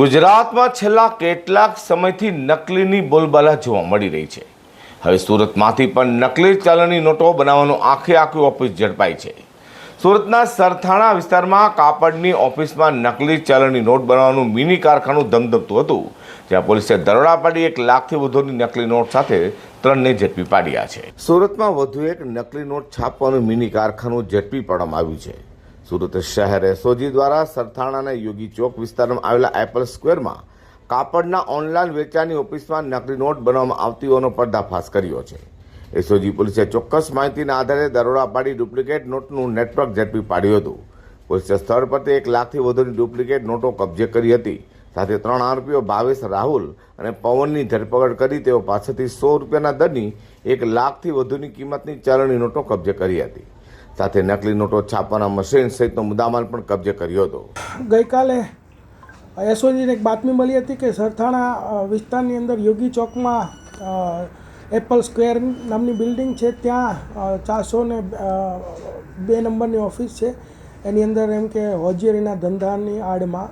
ગુજરાતમાં છેલ્લા કેટલાક સમયથી નકલીની બોલબાલા જોવા મળી રહી છે. હવે સુરતમાંથી પણ નકલી ચલણની નોટો બનાવવાનું આખે આખી ઓફિસ ઝડપાઈ છે. સુરતના સરથાણા વિસ્તારમાં કાપડની ઓફિસમાં નકલી ચલણની નોટ બનાવવાનું મિની કારખાનું ધમધમતું હતું, જ્યાં પોલીસે દરોડા પાડી એક લાખથી વધુની નકલી નોટ સાથે ત્રણને ઝડપી પાડ્યા છે. સુરતમાં વધુ એક નકલી નોટ છાપવાનું મિની કારખાનું ઝડપી પાડવામાં આવ્યું છે. સુરત શહેર એસઓજી દ્વારા સરથાણાના યોગી ચોક વિસ્તારમાં આવેલા એપલ સ્ક્વેરમાં કાપડના ઓનલાઈન વેચાણની ઓફિસમાં નકલી નોટ બનાવવામાં આવતી હોવાનો પર્દાફાશ કર્યો છે. એસઓજી પોલીસે ચોક્કસ માહિતીના આધારે દરોડા પાડી ડુપ્લિકેટ નોટનું નેટવર્ક ઝડપી પાડ્યું હતું. પોલીસે સ્થળ પરથી એક લાખથી વધુની ડુપ્લિકેટ નોટો કબજે કરી હતી. સાથે ત્રણ આરોપીઓ ભાવેશ, રાહુલ અને પવનની ધરપકડ કરી તેઓ પાસેથી સો રૂપિયાના દરની એક લાખથી વધુની કિંમતની ચલણી નોટો કબજે કરી હતી. સાથે નકલી નોટો છાપવાના મશીન સહિતનો મુદ્દામાલ પણ કબજે કર્યો હતો. ગઈકાલે એસઓજીને એક બાતમી મળી હતી કે સરથાણા વિસ્તારની અંદર યોગી ચોકમાં એપલ સ્ક્વેર નામની બિલ્ડિંગ છે. ત્યાં ચારસો ને બે નંબરની ઓફિસ છે. એની અંદર એમ કે હોજીરીના ધંધાની આડમાં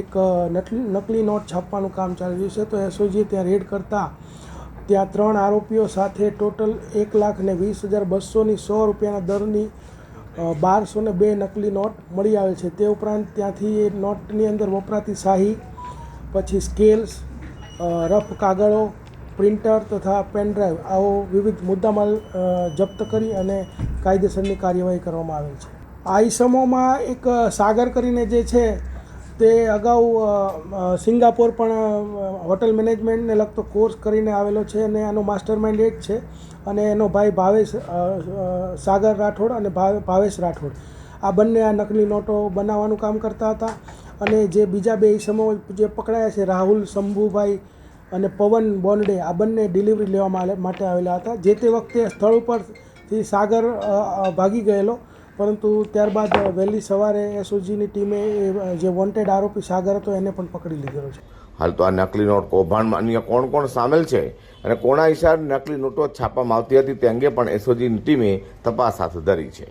એક નકલી નકલી નોટ છાપવાનું કામ ચાલી રહ્યું છે. તો એસઓજીએ ત્યાં રેડ કરતાં ત્યાં ત્રણ આરોપીઓ સાથે ટોટલ એક લાખ ને વીસ હજાર બસોની સો રૂપિયાના દરની બારસો ને બે નકલી નોટ મળી આવે છે. તે ઉપરાંત ત્યાંથી એ નોટની અંદર વપરાતી શાહી, પછી સ્કેલ્સ રફ કાગળો, પ્રિન્ટર તથા પેનડ્રાઈવ આવો વિવિધ મુદ્દામાલ જપ્ત કરી અને કાયદેસરની કાર્યવાહી કરવામાં આવેલ છે. આ ઈસમોમાં એક સાગર કરીને જે છે તે અગાઉ સિંગાપોર પણ હોટલ મેનેજમેન્ટને લગતો કોર્સ કરીને આવેલો છે અને આનો માસ્ટર માઇન્ડ એ જ છે. અને એનો ભાઈ ભાવેશ સાગર રાઠોડ અને ભાવ- ભાવેશ રાઠોડ. આ બંને આ નકલી નોટો બનાવવાનું કામ કરતા હતા. અને જે બીજા બે ઈસમો જે પકડાયા છે, રાહુલ, શંભુભાઈ અને પવન બોન્ડે આ બંને ડિલિવરી લેવા માટે આવેલા હતા. જે તે વખતે સ્થળ ઉપરથી સાગર ભાગી ગયેલો. પરંતુ ત્યારબાદ વહેલી સવારે એસઓજીની ટીમે જે વોન્ટેડ આરોપી સાગર હતો એને પણ પકડી લીધેલો છે. હાલ તો આ નકલી નોટ કૌભાંડમાં અન્ય કોણ કોણ સામેલ છે અને કોણા હિસાબે નકલી નોટો છાપવામાં આવતી હતી તે અંગે પણ એસઓજીની ટીમે તપાસ હાથ ધરી છે.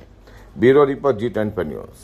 Bureau report G twenty news.